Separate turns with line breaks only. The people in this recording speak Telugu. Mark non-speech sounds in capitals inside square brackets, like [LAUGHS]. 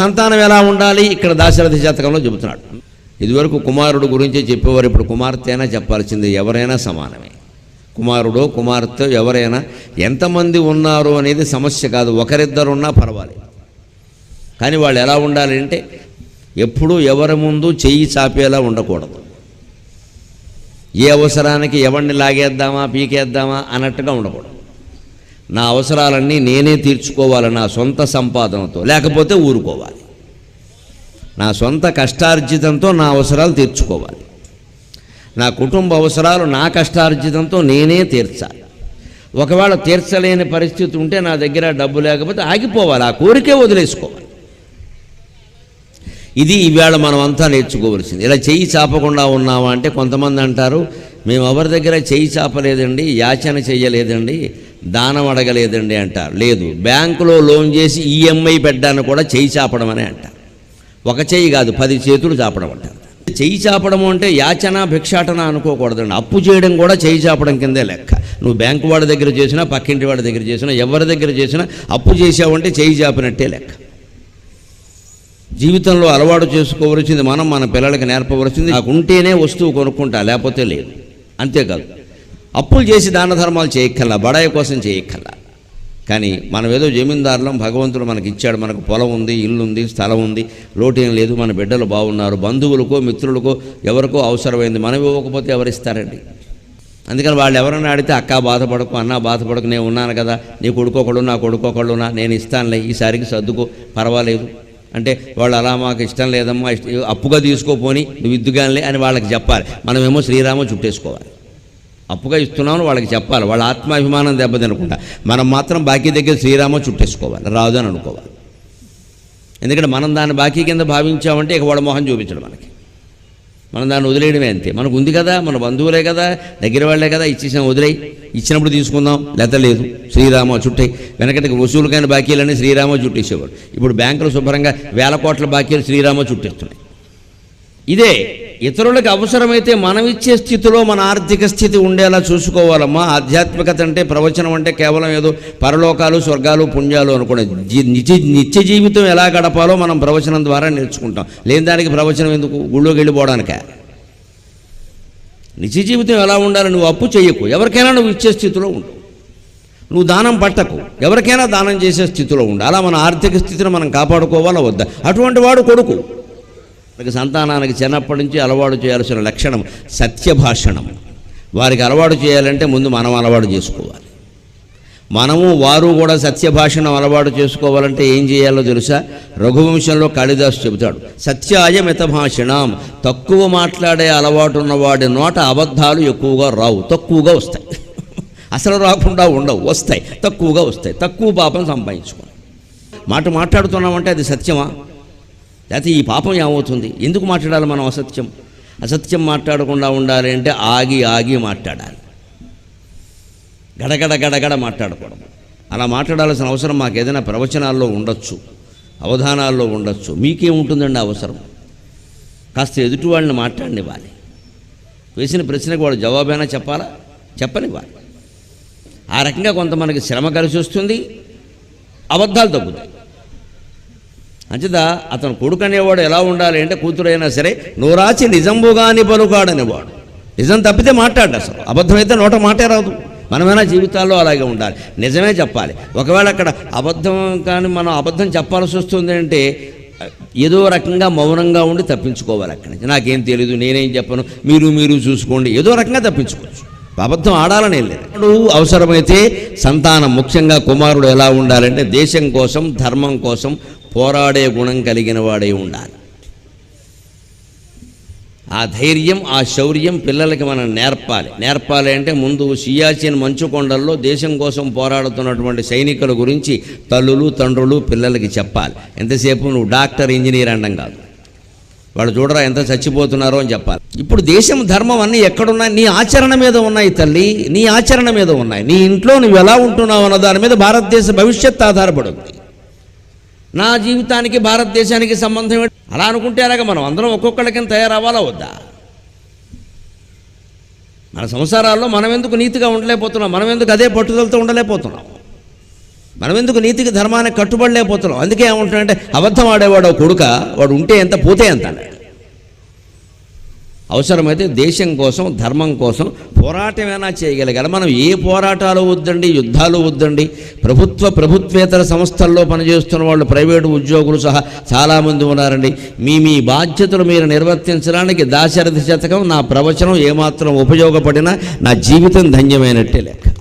సంతానం ఎలా ఉండాలి? ఇక్కడ దాశరథ జాతకంలో చెబుతున్నాడు. ఇదివరకు కుమారుడు గురించి చెప్పేవారు ఇప్పుడు కుమార్తె అయినా చెప్పాల్సింది ఎవరైనా సమానమే. కుమారుడో కుమార్తె ఎవరైనా ఎంతమంది ఉన్నారు అనేది సమస్య కాదు ఒకరిద్దరున్నా పర్వాలేదు. కానీ వాళ్ళు ఎలా ఉండాలి అంటే ఎప్పుడూ ఎవరి ముందు చెయ్యి చాపేలా ఉండకూడదు. ఏ అవసరానికి ఎవరిని లాగేద్దామా పీకేద్దామా అన్నట్టుగా ఉండకూడదు. నా అవసరాలన్నీ నేనే తీర్చుకోవాలి నా సొంత సంపాదనతో లేకపోతే ఊరుకోవాలి. నా సొంత కష్టార్జితంతో నా అవసరాలు తీర్చుకోవాలి. నా కుటుంబ అవసరాలు నా కష్టార్జితంతో నేనే తీర్చాలి. ఒకవేళ తీర్చలేని పరిస్థితి ఉంటే నా దగ్గర డబ్బు లేకపోతే ఆగిపోవాలి ఆ కోరికే వదిలేసుకోవాలి. ఇది ఈవేళ మనం అంతా నేర్చుకోవలసింది. ఇలా చెయ్యి చాపకుండా ఉన్నామా అంటే కొంతమంది అంటారు మేము ఎవరి దగ్గర చెయ్యి చాపలేదండి యాచన చెయ్యలేదండి దానం అడగలేదండి అంటారు. లేదు బ్యాంకులో లోన్ చేసి ఈఎంఐ పెట్టడాన్ని కూడా చేయి చాపడం అని అంటారు. ఒక చేయి కాదు పది చేతులు చాపడం అంటారు. చేయి చాపడం అంటే యాచన భిక్షాటన అనుకోకూడదండి. అప్పు చేయడం కూడా చేయి చాపడం కిందే లెక్క. నువ్వు బ్యాంకు వాడి దగ్గర చేసినా పక్కింటి వాడి దగ్గర చేసినా ఎవరి దగ్గర చేసినా అప్పు చేసావంటే చేయి చాపినట్టే లెక్క. జీవితంలో అలవాటు చేసుకోవలసింది మనం మన పిల్లలకి నేర్పవలసింది. నాకు ఉంటేనే వస్తువు కొనుక్కుంటా లేకపోతే లేదు. అంతేకాదు. అప్పులు చేసి దాన ధర్మాలు చేయక్కల్లా బడాయి కోసం చేయక్కల్లా కానీ మనం ఏదో జమీందారులం భగవంతుడు మనకి ఇచ్చాడు మనకు పొలం ఉంది ఇల్లు ఉంది స్థలం ఉంది లోటేం లేదు మన బిడ్డలు బాగున్నారు బంధువులకో మిత్రులకో ఎవరికో అవసరమైంది మనం ఇవ్వకపోతే ఎవరిస్తారండి? అందుకని వాళ్ళు ఎవరైనా అడిగితే అక్క బాధపడకు అన్న బాధపడకు నేను ఉన్నాను కదా నీ కొడుకోకళ్ళు నా కొడుకొకడున్నా నేను ఇస్తానులే ఈసారికి సర్దుకో పర్వాలేదు. అంటే వాళ్ళు అలా మాకు ఇష్టం లేదమ్మా అప్పుగా తీసుకోపోని నువ్వు ఇద్దుగానిలే అని వాళ్ళకి చెప్పాలి. మనమేమో శ్రీరామ చుట్టేసుకోవాలి. అప్పుగా ఇస్తున్నామని వాళ్ళకి చెప్పాలి. వాళ్ళ ఆత్మాభిమానం దెబ్బతినకుండా. మనం మాత్రం బాకీ దగ్గర శ్రీరామ చుట్టేసుకోవాలి. రాదు అని అనుకోవాలి. ఎందుకంటే మనం దాన్ని బాకీ కింద భావించామంటే ఇక వాడు మొహం చూపించడు మనకి. మనం దాన్ని వదిలేయడమే అంతే. మనకు ఉంది కదా మన బంధువులే కదా దగ్గర వాళ్ళే కదా ఇచ్చేసాం వదిలేయి. ఇచ్చినప్పుడు తీసుకుందాం లేత లేదు. శ్రీరామ చుట్టాయి వెనకటికి వసూలుకైన బాకీలన్నీ శ్రీరామ చుట్టేసేవాడు. ఇప్పుడు బ్యాంకులు శుభ్రంగా వేల కోట్ల బాకీలు శ్రీరామ చుట్టేస్తున్నాయి. ఇదే ఇతరులకు అవసరమైతే మనం ఇచ్చే స్థితిలో మన ఆర్థిక స్థితి ఉండేలా చూసుకోవాలమ్మా. ఆధ్యాత్మికత అంటే ప్రవచనం అంటే కేవలం ఏదో పరలోకాలు స్వర్గాలు పుణ్యాలు అనుకునే నిత్య నిత్య జీవితం ఎలా గడపాలో మనం ప్రవచనం ద్వారా నేర్చుకుంటాం. లేని దానికి ప్రవచనం ఎందుకు? గుళ్ళోకి వెళ్ళిపోవడానికే? నిత్య జీవితం ఎలా ఉండాలి? నువ్వు అప్పు చేయకు ఎవరికైనా నువ్వు ఇచ్చే స్థితిలో ఉండు. నువ్వు దానం పట్టకు. ఎవరికైనా దానం చేసే స్థితిలో ఉండు. అలా మన ఆర్థిక స్థితిని మనం కాపాడుకోవాలా? వద్దా? అటువంటి వాడు కొడుకు. మనకి సంతానానికి చిన్నప్పటి నుంచి అలవాటు చేయాల్సిన లక్షణం సత్యభాషణం. వారికి అలవాటు చేయాలంటే ముందు మనం అలవాటు చేసుకోవాలి. మనము వారు కూడా సత్యభాషణం అలవాటు చేసుకోవాలంటే ఏం చేయాలో తెలుసా? రఘువంశంలో కాళిదాసు చెబుతాడు సత్యాయ మితభాషణం తక్కువ మాట్లాడే అలవాటు ఉన్నవాడి నోట అబద్ధాలు ఎక్కువగా రావు తక్కువగా వస్తాయి. [LAUGHS] అసలు రాకుండా ఉండవు వస్తాయి తక్కువగా వస్తాయి తక్కువ పాపం సంపాదించుకో మాట మాట్లాడుతున్నామంటే అది సత్యమా? లేకపోతే ఈ పాపం ఏమవుతుంది? ఎందుకు మాట్లాడాలి మనం అసత్యం? అసత్యం మాట్లాడకుండా ఉండాలి అంటే ఆగి ఆగి మాట్లాడాలి. గడగడ గడగడ మాట్లాడకూడదు. అలా మాట్లాడాల్సిన అవసరం మాకు ఏదైనా ప్రవచనాల్లో ఉండొచ్చు అవధానాల్లో ఉండొచ్చు. మీకేముంటుందండి అవసరం. కాస్త ఎదుటి వాళ్ళని మాట్లాడనివ్వాలి. వేసిన ప్రశ్నకు వాడు జవాబైనా చెప్పాలా? చెప్పనివ్వాలి. ఆ రకంగా కొంతమందికి శ్రమ కలిసి వస్తుంది అబద్ధాలు తగ్గుతాయి. అంచేత అతను కొడుకు అనేవాడు ఎలా ఉండాలి అంటే కూతురైనా సరే నోరాచి నిజంబుగాని పలుకాడనేవాడు. నిజం తప్పితే మాట్లాడు అసలు. అబద్ధమైతే నోట మాటే రాదు. మనమైనా జీవితాల్లో అలాగే ఉండాలి. నిజమే చెప్పాలి. ఒకవేళ అక్కడ అబద్ధం కానీ మనం అబద్ధం చెప్పాల్సి వస్తుంది అంటే ఏదో రకంగా మౌనంగా ఉండి తప్పించుకోవాలి అక్కడి నుంచి. నాకేం తెలియదు నేనేం చెప్పను మీరు మీరు చూసుకోండి. ఏదో రకంగా తప్పించుకోవచ్చు. అబద్ధం ఆడాలని లేదు. అవసరమైతే సంతానం ముఖ్యంగా కుమారుడు ఎలా ఉండాలంటే దేశం కోసం ధర్మం కోసం పోరాడే గుణం కలిగిన వాడే ఉండాలి. ఆ ధైర్యం ఆ శౌర్యం పిల్లలకి మనం నేర్పాలి. నేర్పాలి అంటే ముందు సియాచిన్ మంచు కొండల్లో దేశం కోసం పోరాడుతున్నటువంటి సైనికుల గురించి తల్లులు తండ్రులు పిల్లలకి చెప్పాలి. ఎంతసేపు నువ్వు డాక్టర్ ఇంజనీర్ అండం కాదు. వాళ్ళు చూడరా ఎంత చచ్చిపోతున్నారో అని చెప్పాలి. ఇప్పుడు దేశం ధర్మం అన్నీ ఎక్కడున్నాయి? నీ ఆచరణ మీద ఉన్నాయి తల్లి. నీ ఆచరణ మీద ఉన్నాయి. నీ ఇంట్లో నువ్వు ఎలా ఉంటున్నావు అన్న దాని మీద భారతదేశ భవిష్యత్ ఆధారపడి ఉంది నా జీవితానికి భారతదేశానికి సంబంధం అలా అనుకుంటే అలాగ మనం అందరం ఒక్కొక్కళ్ళకి తయారవ్వాలా వద్దా? మన సంసారాల్లో మనం ఎందుకు నీతిగా ఉండలేకపోతున్నాం? మనం ఎందుకు అదే పట్టుదలతో ఉండలేకపోతున్నాం? మనం ఎందుకు నీతికి ధర్మానికి కట్టుబడలేకపోతున్నాం? అందుకే ఏమంటున్నాడంటే అబద్ధం ఆడేవాడు కొడుక వాడు ఉంటే ఎంత పోతే ఎంత అవసరమైతే దేశం కోసం ధర్మం కోసం పోరాటమైనా చేయగలగాలి మనం ఏ పోరాటాలు వద్దండి యుద్ధాలు వద్దండి. ప్రభుత్వ ప్రభుత్వేతర సంస్థల్లో పనిచేస్తున్న వాళ్ళు ప్రైవేటు ఉద్యోగులు సహా చాలామంది ఉన్నారండి. మీ మీ బాధ్యతలు మీరు నిర్వర్తించడానికి దాశరథి శతకం నా ప్రవచనం ఏమాత్రం ఉపయోగపడినా నా జీవితం ధన్యమైనట్టే లేక